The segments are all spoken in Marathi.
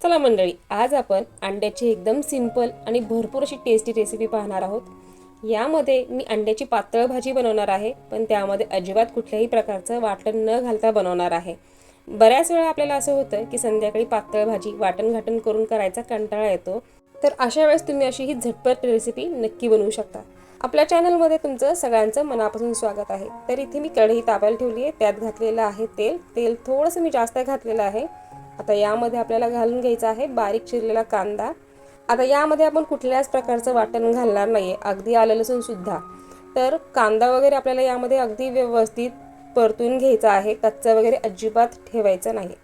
चला मंडळी आज आपण अंड्याची एकदम सिंपल आणि भरपूर अशी टेस्टी रेसिपी पाहणार आहोत. यामध्ये मी अंड्याची पातळ भाजी बनवणार आहे पण त्यामध्ये अजिबात कुठल्याही प्रकारचं वाटण न घालता बनवणार आहे. बऱ्याच वेळा आपल्याला असं होतं की संध्याकाळी पातळ भाजी वाटण घाटण करून करायचा कंटाळा येतो तर अशा वेळेस तुम्ही अशी ही झटपट रेसिपी नक्की बनवू शकता. आपल्या चॅनलमध्ये तुमचं सगळ्यांचं मनापासून स्वागत आहे. तर इथे मी कढई ताब्याला ठेवली आहे त्यात घातलेलं आहे तेल. तेल थोडंसं मी जास्त घातलेलं आहे. आता यामध्ये आपल्याला घालून घ्यायचा आहे बारीक चिरलेला कांदा. आता यामध्ये आपण कुठल्याच प्रकारचं वाटण घालणार नाही आहे अगदी आलं लसूण सुद्धा. तर कांदा वगैरे आपल्याला यामध्ये अगदी व्यवस्थित परतून घ्यायचा आहे कच्चा वगैरे अजिबात ठेवायचा नाही.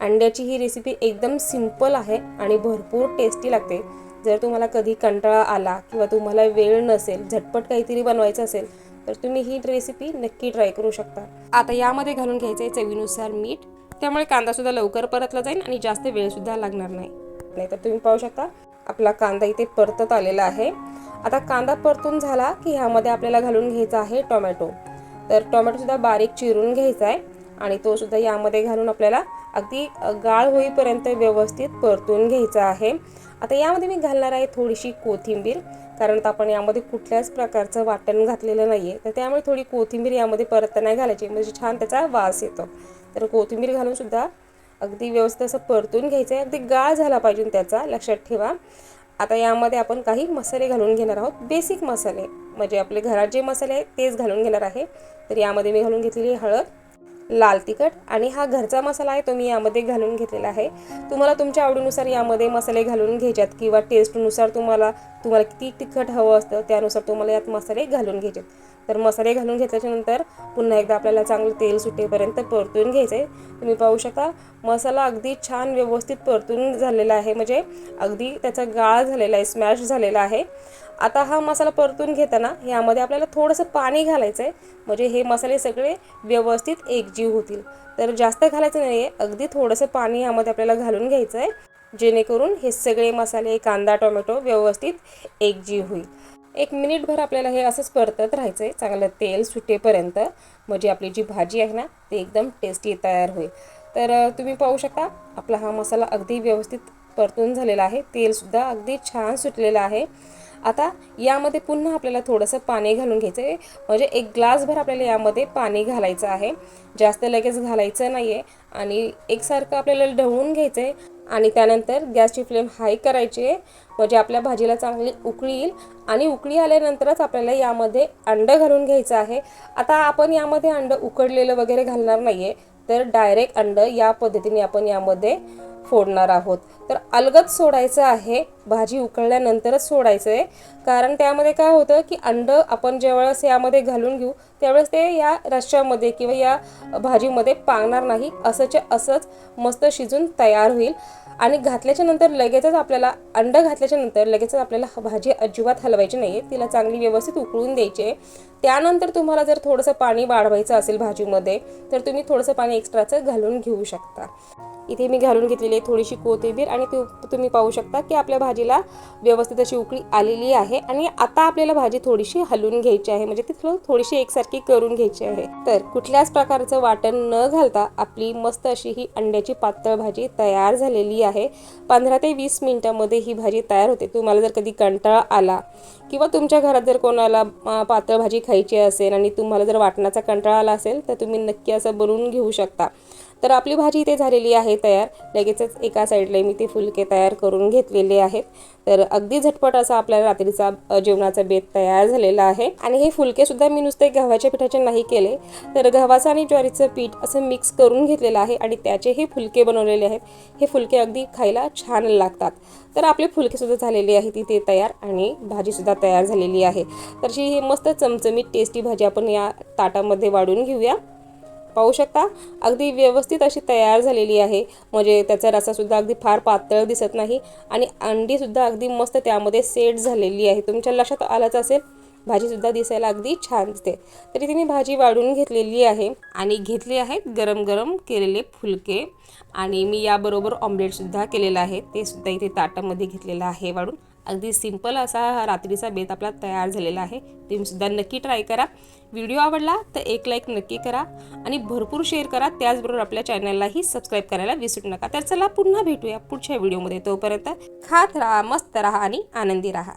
अंड्याची ही रेसिपी एकदम सिंपल आहे आणि भरपूर टेस्टी लागते. जर तुम्हाला कधी कंटाळा आला किंवा तुम्हाला वेळ नसेल झटपट काहीतरी बनवायचं असेल तर तुम्ही ही रेसिपी नक्की ट्राय करू शकता. आता यामध्ये घालून घ्यायचं आहे चवीनुसार मीठ. त्यामुळे कांदासुद्धा लवकर परतला जाईल आणि जास्त वेळसुद्धा लागणार नाही. नाहीतर तुम्ही पाहू शकता आपला कांदा इथे परतत आलेला आहे. आता कांदा परतून झाला की ह्यामध्ये आपल्याला घालून घ्यायचा आहे टोमॅटो. तर टोमॅटोसुद्धा बारीक चिरून घ्यायचा आहे आणि तो सुद्धा यामध्ये घालून आपल्याला अगदी गाळ होईपर्यंत व्यवस्थित परतून घ्यायचा आहे. आता यामध्ये मी घालणार आहे थोडीशी कोथिंबीर कारण तर आपण यामध्ये कुठल्याच प्रकारचं वाटण घातलेलं नाही आहे तर त्यामुळे थोडी कोथिंबीर यामध्ये परतता घालायची म्हणजे छान त्याचा वास येतो. तर कोथिंबीर घालून सुद्धा अगदी व्यवस्थित असं परतून घ्यायचं आहे. अगदी गाळ झाला पाहिजे त्याचा लक्षात ठेवा. आता यामध्ये आपण काही मसाले घालून घेणार आहोत. बेसिक मसाले म्हणजे आपले घरात जे मसाले आहेत तेच घालून घेणार आहे. तर यामध्ये मी घालून घेतलेली हळद लाल तिखट आणि हा घरचा मसाला आहे तो मी यामध्ये घालून घेतलेला आहे. तुम्हाला तुमच्या आवडीनुसार यामध्ये मसाले घालून घ्यायच्यात किंवा टेस्टनुसार तुम्हाला तुम्हाला किती तिखट हवं असतं त्यानुसार तुम्हाला यात मसाले घालून घ्यायचे तर मसाले घालून घेतल्याच्यानंतर पुन्हा एकदा आपल्याला चांगलं तेल सुटेपर्यंत परतून घ्यायचं आहे तुम्ही पाहू शकता मसाला अगदी छान व्यवस्थित परतून झालेला आहे. म्हणजे अगदी त्याचा गाळ झालेला आहे स्मॅश झालेला आहे. आता हा मसाला परतून घेताना यामध्ये आपल्याला थोडंसं पाणी घालायचं आहे म्हणजे हे मसाले सगळे व्यवस्थित एकजीव होतील. तर जास्त घालायचं नाही आहे अगदी थोडंसं पाणी यामध्ये आपल्याला घालून घ्यायचं आहे जेणेकरून हे सगळे मसाले कांदा टोमॅटो व्यवस्थित एकजीव होईल. एक मिनिटभर आपल्याला हे असंच परतत राहायचं आहे चांगलं तेल सुटेपर्यंत म्हणजे आपली जी भाजी आहे ना ती एकदम टेस्टी तयार होईल. तर तुम्ही पाहू शकता आपला हा मसाला अगदी व्यवस्थित परतून झालेला आहे. तेलसुद्धा अगदी छान सुटलेलं आहे. आता यामध्ये पुन्हा आपल्याला थोडंसं पाणी घालून घ्यायचं आहे म्हणजे एक ग्लासभर आपल्याला यामध्ये पाणी घालायचं आहे. जास्त लगेच घालायचं नाही आहे आणि एकसारखं आपल्याला ढवळून घ्यायचं आहे आणि त्यानंतर गॅसची फ्लेम हाय करायची आहे. म्हणजे आपल्या भाजीला चांगली उकळी येईल आणि उकळी आल्यानंतरच आपल्याला यामध्ये अंडं घालून घ्यायचं आहे. आता आपण यामध्ये अंडं उकडलेलं वगैरे घालणार नाही आहे तर डायरेक्ट अंडं या पद्धतीने आपण यामध्ये फोडणार आहोत. तर अलगद सोडायचं आहे भाजी उकळल्यानंतरच सोडायचं आहे कारण त्यामध्ये काय होतं की अंडं आपण ज्यावेळेस यामध्ये घालून घेऊ त्यावेळेस ते या रश्श्यामध्ये किंवा या भाजीमध्ये पांगणार नाही. असंच्या असंच मस्त शिजून तयार होईल. आणि घातल्याच्या नंतर लगेचच आपल्याला अंडं घातल्याच्या नंतर लगेचच आपल्याला भाजी अजिबात हलवायची नाही आहे तिला चांगली व्यवस्थित उकळून द्यायची आहे. त्यानंतर तुम्हाला जर थोडंसं पाणी वाढवायचं असेल भाजीमध्ये तर तुम्ही थोडंसं पाणी एक्स्ट्राचं घालून घेऊ शकता. इथे मी घालून घेतलेली आहे थोडीशी कोथिंबीर आणि तु तुम्ही पाहू शकता की आपल्या भाजीला व्यवस्थित अशी उकळी आलेली आहे आणि आता आपल्याला भाजी थोडीशी हलवून घ्यायची आहे. म्हणजे ती थोडीशी एकसारखी करून घ्यायची आहे. तर कुठल्याच प्रकारचं वाटण न घालता आपली मस्त अशी ही अंड्याची पातळ भाजी तयार झालेली आहे आहे. पंधरा ते वीस मिनिटामध्ये ही भाजी तयार होते. तुम्हाला जर कधी कंटाळा आला किंवा तुमच्या घरात जर कोणाला पातळ भाजी खायची असेल आणि तुम्हाला जर वाटणाचा कंटाळा आला असेल तर तुम्ही नक्की असं बनवून घेऊ शकता. तर आपली भाजी इथे झालेली आहे तयार. लगेचच एका साईडला मी ते फुलके तयार करून घेतलेले आहेत. तर अगदी झटपट असा आपल्या रात्रीचा जेवणाचा बेत तयार झालेला आहे. आणि हे फुलके सुद्धा मी नुसते गव्हाच्या पिठाचे नाही केले. तर गव्हाचं आणि ज्वारीचं पीठ असं मिक्स करून घेतलेलं आहे आणि त्याचे हे फुलके बनवलेले आहेत. हे फुलके अगदी खायला छान लागतात. तर आपले फुलकेसुद्धा झालेले आहे तिथे तयार आणि भाजीसुद्धा तयार झालेली आहे. तर ही मस्त चमचमीत टेस्टी भाजी आपण या ताटामध्ये वाढून घेऊया. पाहू शकता. अगदी व्यवस्थित अशी तयार झालेली आहे. म्हणजे त्याचा रसासुद्धा अगदी फार पातळ दिसत नाही आणि अंडीसुद्धा अगदी मस्त त्यामध्ये सेट झालेली आहे. तुमच्या लक्षात आलंच असेल? भाजीसुद्धा दिसायला अगदी छान दिसते. तर इथे मी भाजी वाढून घेतलेली आहे आणि घेतले आहेत गरम गरम केलेले फुलके आणि मी याबरोबर ऑमलेटसुद्धा केलेलं आहे. ते सुद्धा इथे ताटामध्ये घेतलेलं आहे वाढून. अगदी सिंपल असा हा रात्रीचा बेत आपला तयार झालेला आहे. तुम्हीसुद्धा नक्की ट्राय करा. व्हिडिओ आवडला तर एक लाईक नक्की करा आणि भरपूर शेअर करा. त्याचबरोबर आपल्या चॅनललाही सबस्क्राईब करायला विसरू नका. तर चला पुन्हा भेटूया पुढच्या व्हिडिओमध्ये तोपर्यंत खात राहा मस्त राहा आणि आनंदी राहा.